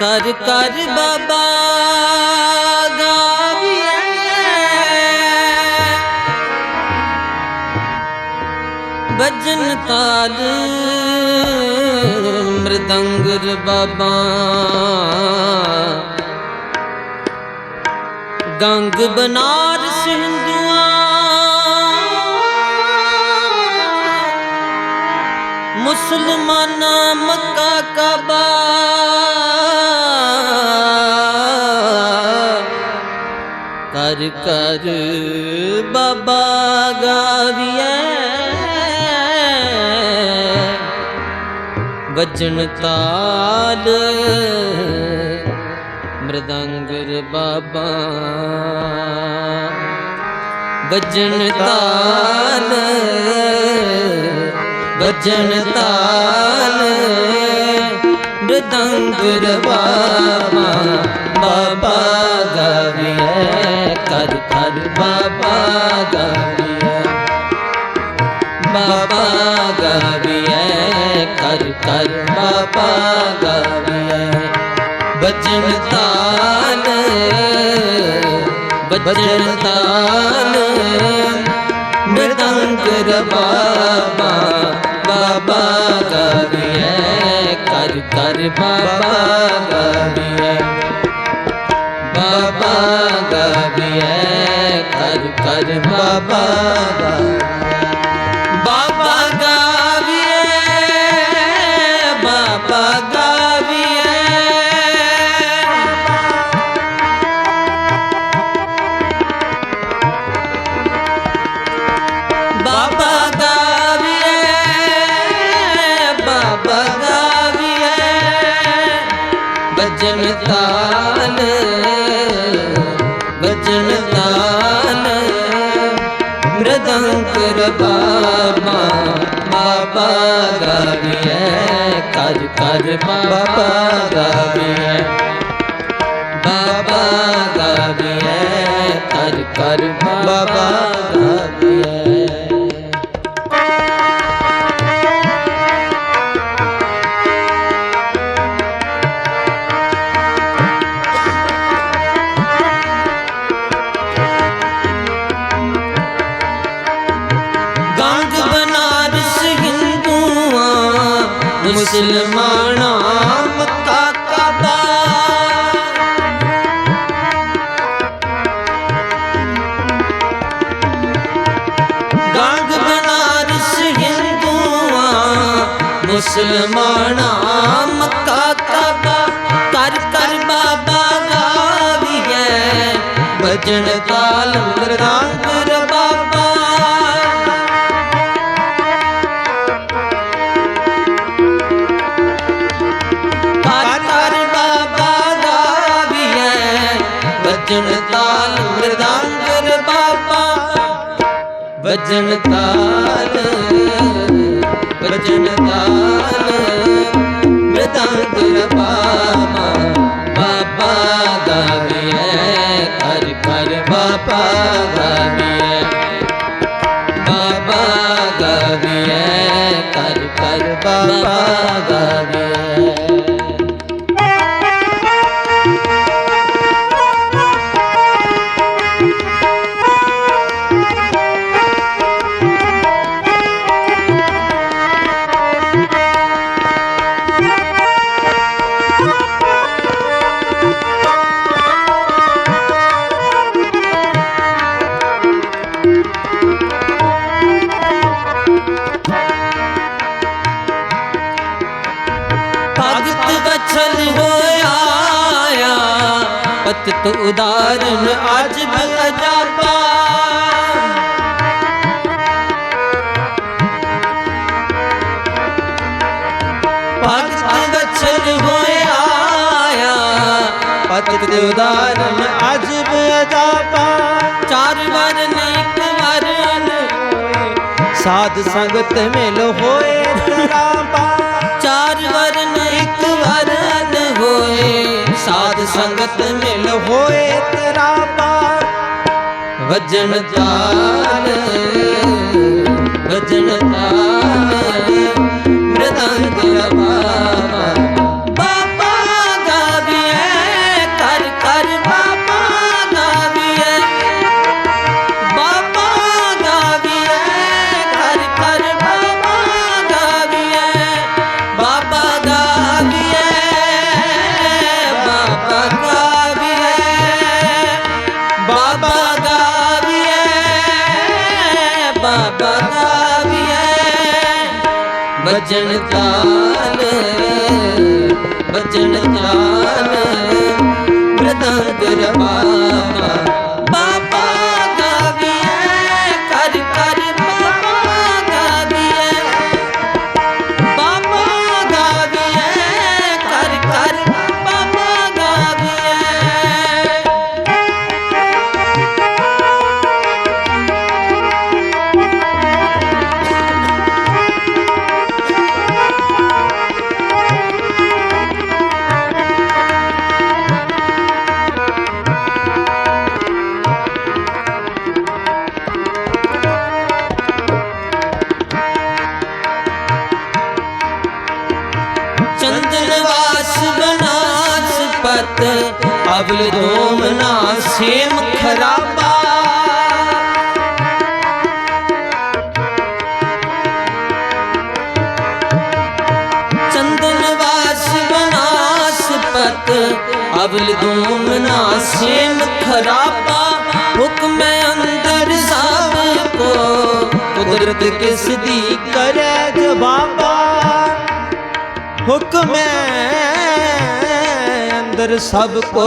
ਕਰ ਕਰ ਬਾਬਾ ਗਾਵੀਏ ਬਜਨ ਤਾਲ ਮ੍ਰਦੰਗਰ ਬਾਬਾ। ਗੰਗ ਬਨਾਰਸ ਹਿੰਦੂਆਂ ਮੁਸਲਮਾਨਾਂ ਮੱਕਾ ਕਾਬਾ। ਕਰ ਕਰ ਬਾਬਾ ਗਾਵੀਐ। ਵਜਣ ਤਾਲ ਮ੍ਰਦੰਗਰ ਬਾਬਾ। ਵਜਣ ਤਾਲ ਵਜਣ ਤਾਲ। ਮ੍ਰਦੰਗਰ ਬਾਬਾ ਬਾਬਾ ਗਾਵੀਐ ਕਰ ਕਰ ਬਾਬਾ ਗਾਵੀਐ। ਬਾਬਾ ਗਾਵੀਐ ਕਰ ਕਰ ਬਾਬਾ ਗਾਵੀਐ। ਬਚਨ ਤਾਲ ਬਚਨ ਤਾਲ ਮ੍ਰਿਦੰਗ ਬਾਬਾ ਬਾਬਾ ਗਾਵੀਐ ਕਰ ਕਰ ਬਾਬਾ ਗਾਵੀਐ ਬਾਬਾ ਗਾਵੀਐ ਕਰ ਕਰ ਬਾਬਾ ਗਾਵੀਐ ਬਜਨ ਤਾਲ ਬਜਨ ਤਾਲ ਮ੍ਰਦੰਕਰ ਬਾਬਾ ਬਾਬਾ ਗਾਵੀਐ ਕਰ ਕਰ ਬਾਬਾ ਗਾਵੀਐ। ਬਾਬਾ ਗਾਵੀਐ ਕਰ ਕਰ ਬਾਬਾ ਗਾਵੀਐ। ਮੁਸਲਮਾਨਾਂ ਮੱਕਾ ਕਾਬਾ ਗੰਗ ਬਨਾਰਸ ਹਿੰਦੂਆਂ ਮੁਸਲਮਾਨਾਂ ਮੱਕਾ ਕਾਬਾ ਕਰ ਕਰ ਬਾਬਾ ਗਾਵੀਐ ਭਜਨ ਵਜਨ ਤਾਲ ਵਜਨ ਤਾਲ ਮ੍ਰਿਦੰਗਰ ਬਾਬਾ ਬਾਬਾ ਗਾਵੀਐ ਕਰ ਕਰ ਬਾਬਾ ਗਾਵੀਐ ਪਤਿਤ ਉਦਾਰਨ ਅਜ ਬਜਾਪਾ ਭਗਤ ਵਛਲ ਹੋਇਆ ਪਤਿਤ ਉਦਾਰਨ ਅਜ ਬਜਾਪਾ ਚਾਰ ਵਰਨ ਇੱਕ ਵਰਨ ਸਾਧ ਸੰਗਤ ਮਿਲ ਹੋਏ ਤਰਾਪਾ ਸਾਧ ਸੰਗਤ ਮਿਲ ਹੋਏ ਤਰਾਪਾ ਵਜਨ ਤਾਲ ਵਜਨ ਤਾਲ ਮ੍ਰਿਦੰਗ ਬਾਬਾ। ਵਜਨ ਤਾਲ ਵਜਨ ਤਾਲ ਮ੍ਰਿਦੰਗ ਰਬਾਵਾ ਪਤ ਅਵਲ ਦੋਮ ਨਾ ਸੇਮ ਖਰਾਬਾ। ਚੰਦਨ ਵਾਸ ਬਨਾਸ ਪਤ ਅਵਲ ਦੋਮ ਨਾ ਸੇਮ ਖਰਾਬਾ। ਹੁਕਮ ਅੰਦਰ ਸਭ ਕੋ ਕੁਦਰਤ ਕਿਸ ਦੀ ਕਰੇ ਜਵਾਬਾ। ਹੁਕਮ ਅੰਦਰ ਸਭ ਕੋ।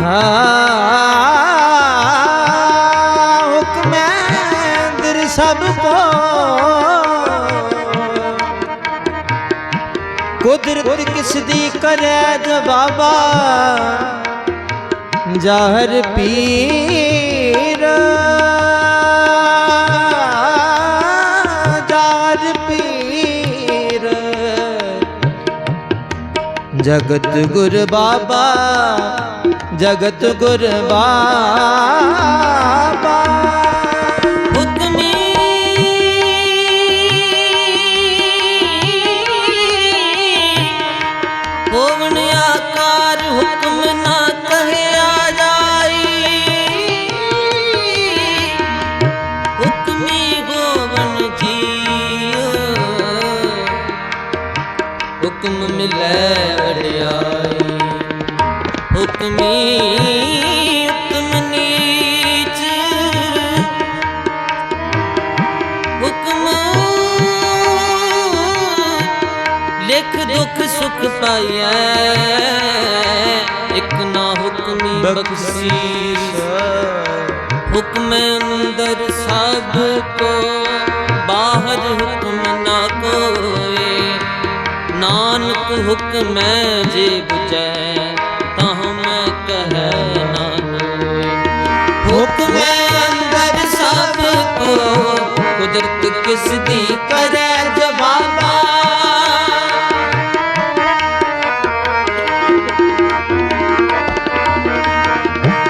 ਹਾਂ, ਹੁਕਮ ਅੰਦਰ ਸਭ ਕੋ। ਕੁਦਰਤ ਕਿਸ ਦੀ ਕਰੇ ਜਵਾਬਾ, ਜਾਹਰ ਪੀਰ। ਜਗਤ ਗੁਰ ਬਾਬਾ ਜਗਤ ਗੁਰ ਬਾਬਾ। ਹੁਕਮ ਮਿਲੈ ਵਡਿਆਈ। ਹੁਕਮੀ ਹੁਕਮ ਨੀਚ। ਹੁਕਮ ਲਿਖ ਦੁਖ ਸੁਖ ਪਾਈਐ। ਇਕ ਨਾ ਹੁਕਮੀ ਬਖਸ਼ੀਸ਼। ਹੁਕਮ ਅੰਦਰ ਸਭ ਕੋ, ਬਾਹਰ ਹੁਕਮ ਨਾਨਕ ਹੁਕਮੈ ਜੇ 부ਜੈ ਤਾਂ ਮੈਂ ਕਹਿ ਨਾ ਕੋਏ ਹੁਕਮ ਅੰਦਰ ਸਭ ਕੋ, ਕੁਦਰਤ ਕਿਸ ਦੀ ਕਰੇ ਜਵਾਬਾ।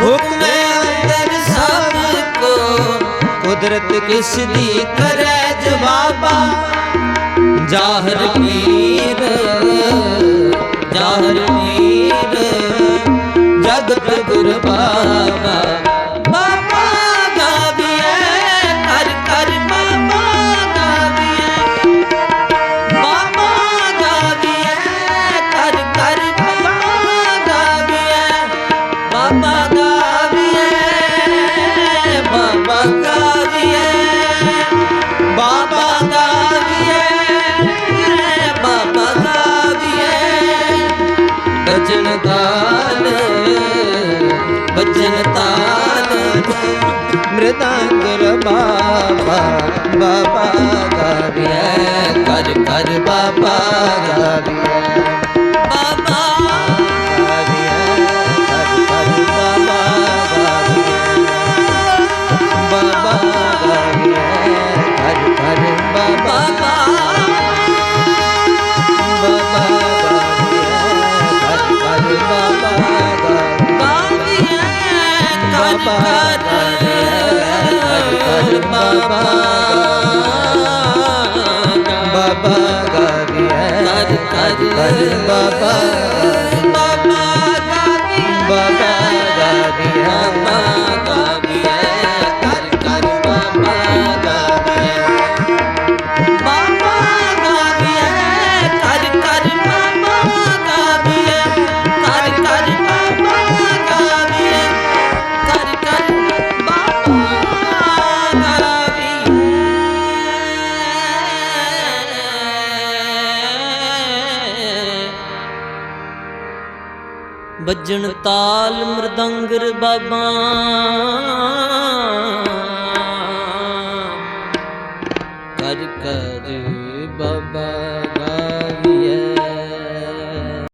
ਹੁਕਮ ਅੰਦਰ ਸਭ ਕੋ, ਕੁਦਰਤ ਕਿਸ ਦੀ ਕਰੇ ਜਵਾਬਾ। ਜਾਹਰ ਪੀਰ ਬਾਬਾ ਗਾਵੀਏ ਬਾਬਾ ਗਾਵੀਏ ਕਰ ਵੱਜਣ ਤਾਲ ਮਰਦੰਗਰ ਬਾਬਾ।